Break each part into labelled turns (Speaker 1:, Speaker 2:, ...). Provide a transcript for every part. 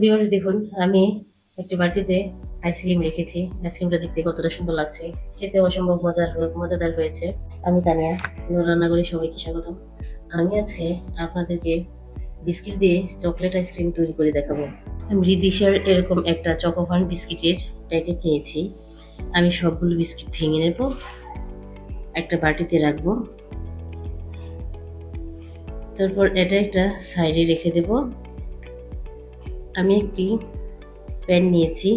Speaker 1: Viewers দেখুন, আমি একটি বাটিতে আইসক্রিম রেখেছি। আইসক্রিমটা দেখতে কতটা সুন্দর লাগছে। খেতে অসম্ভব মজার, মজাদার হয়েছে। আমি তানিয়া, নূর রান্নাঘরে সবাইকে স্বাগতম। আমি আজকে আপনাদেরকে বিস্কিট দিয়ে চকলেট আইসক্রিম তৈরি করে দেখাবো। আমি এরকম একটা চকোফান বিস্কিটের প্যাকেট নিয়েছি। আমি সবগুলো বিস্কিট ভেঙে নেব। একটা বাটিতে রাখব। তারপর এটা একটা সাইডে রেখে দেব। আমি একটি প্যান নিয়েছি,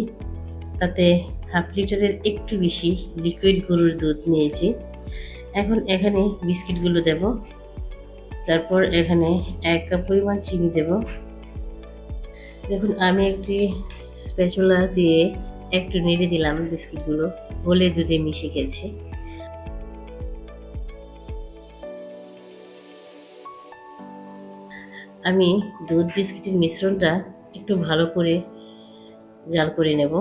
Speaker 1: তাতে হাফ লিটারের একটু বেশি লিকুইড গরুর দুধ নিয়েছি। এখন এখানে বিস্কিটগুলো দেব, তারপর এখানে এক কাপ পরিমাণ চিনি দেব। দেখুন, আমি একটি স্প্যাচুলা দিয়ে একটু নেড়ে দিলাম বিস্কিটগুলো গলে দুধে মিশে গেছে। আমি দুধ বিস্কিটের মিশ্রণটা একটু ভালো করে জাল করে নেব।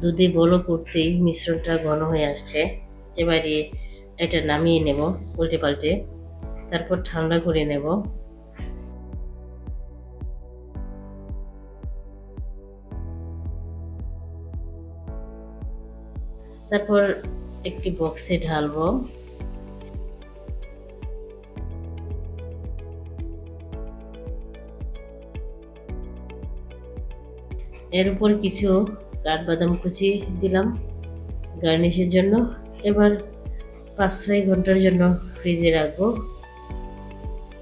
Speaker 1: দুধে বলো করতেই মিশ্রণটা ঘন হয়ে আসছে। এবারে এটা নামিয়ে নেব উল্টে পাল্টে তারপর ঠান্ডা করে নেব। তারপর একটি বক্সে ঢালবো। এর উপর কিছু কাঠবাদাম কুচি দিলাম গার্নিশের জন্য। এবার পাঁচ ছয় ঘণ্টার জন্য ফ্রিজে রাখব।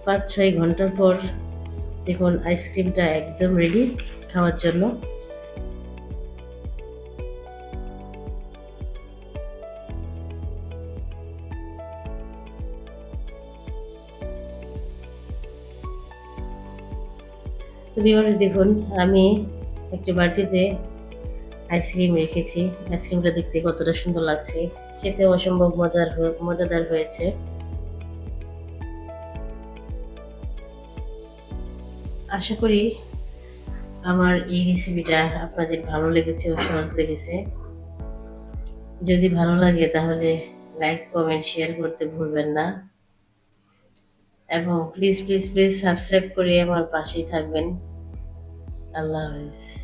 Speaker 1: পাঁচ ছয় ঘণ্টার পর দেখুন আইসক্রিমটা একদম রেডি খাওয়ার জন্য। ভিউয়ার্স দেখুন, আমি একটি বাটিতে আইসক্রিম রেখেছি। আইসক্রিমটা দেখতে কতটা সুন্দর লাগছে। খেতে অসম্ভব মজার মজাদার হয়েছে। আশা করি আমার এই রেসিপিটা আপনাদের ভালো লেগেছে ও সহজ লেগেছে। যদি ভালো লাগে তাহলে লাইক কমেন্ট শেয়ার করতে ভুলবেন না। এবং প্লিজ প্লিজ প্লিজ সাবস্ক্রাইব করে আমার পাশেই থাকবেন। আল্লাহ হাফেজ।